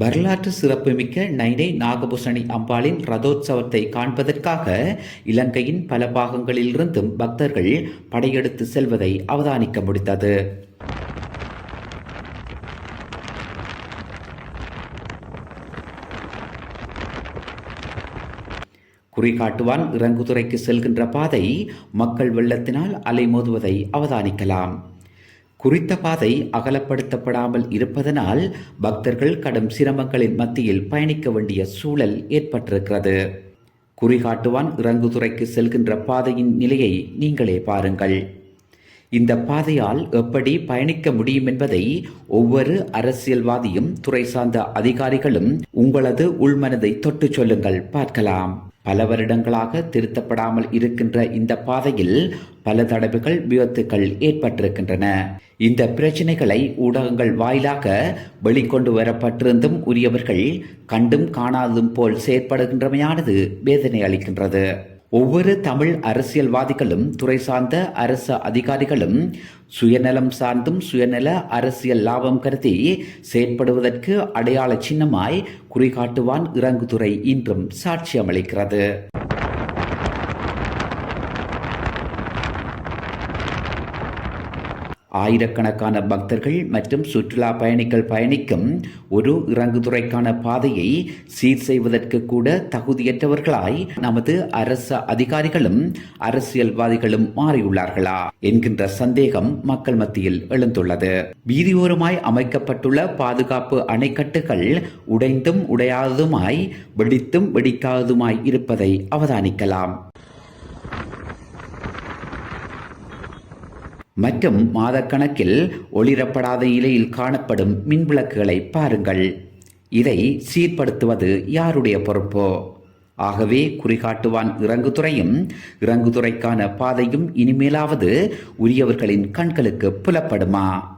வரலாற்று சிறப்புமிக்க நைனை நாகபூஷணி அம்பாளின் ரதோற்சவத்தை காண்பதற்காக இலங்கையின் பல பாகங்களிலிருந்தும் பக்தர்கள் படையெடுத்து செல்வதை அவதானிக்க முடிந்தது. குறிகாட்டுவான் இறங்குதுறைக்கு செல்கின்ற பாதை மக்கள் வெள்ளத்தினால் அலைமோதுவதை அவதானிக்கலாம். குறித்த பாதை அகலப்படுத்தப்படாமல் இருப்பதனால் பக்தர்கள் கடும் சிரமங்களின் மத்தியில் பயணிக்க வேண்டிய சூழல் ஏற்பட்டிருக்கிறது. குறிகாட்டுவான் இறங்குதுறைக்கு செல்கின்ற பாதையின் நிலையை நீங்களே பாருங்கள். இந்த பாதையால் எப்படி பயணிக்க முடியும் என்பதை ஒவ்வொரு அரசியல்வாதியும் துறை சார்ந்த அதிகாரிகளும் உங்களது உள்மனதை தொட்டு சொல்லுங்கள். பார்க்கலாம். பல வருடங்களாக திருத்தப்படாமல் இருக்கின்ற இந்த பாதையில் பல தடவைகள் விபத்துக்கள் ஏற்பட்டிருக்கின்றன. இந்த பிரச்சனைகளை ஊடகங்கள் வாயிலாக வெளிக்கொண்டு வரப்பட்டிருந்தும் உரியவர்கள் கண்டும் காணாததும் போல் செயற்படுகின்றமையானது வேதனை அளிக்கின்றது. ஒவ்வொரு தமிழ் அரசியல்வாதிகளும் துறை சார்ந்த அரசு அதிகாரிகளும் சுயநலம் சார்ந்தும் சுயநல அரசியல் லாபம் கருதி செயற்படுவதற்கு அடையாள சின்னமாய் குறிகாட்டுவான் இறங்குதுறை இன்றும் சாட்சியமளிக்கிறது. ஆயிரக்கணக்கான பக்தர்கள் மற்றும் சுற்றுலா பயணிகள் பயணிக்கும் ஒரு இறங்குதுறைக்கான பாதையை சீர் செய்வதற்கு கூட தகுதியற்றவர்களாய் நமது அரசு அதிகாரிகளும் அரசியல்வாதிகளும் மாறியுள்ளார்களா என்கின்ற சந்தேகம் மக்கள் மத்தியில் எழுந்துள்ளது. வீதியோரமாய் அமைக்கப்பட்டுள்ள பாதுகாப்பு அணைக்கட்டுகள் உடைந்தும் உடையாததுமாய் வெடித்தும் வெடிக்காததுமாய் இருப்பதை அவதானிக்கலாம். மற்றும் மாதக்கணக்கில் ஒளிரப்படாத இலையில் காணப்படும் மின்விளக்குகளை பாருங்கள். இதை சீர்படுத்துவது யாருடைய பொறுப்போ? ஆகவே குறிகாட்டுவான் இறங்குதுறையும் இறங்குதுறைக்கான பாதையும் இனிமேலாவது உரியவர்களின் கண்களுக்கு புலப்படுமா?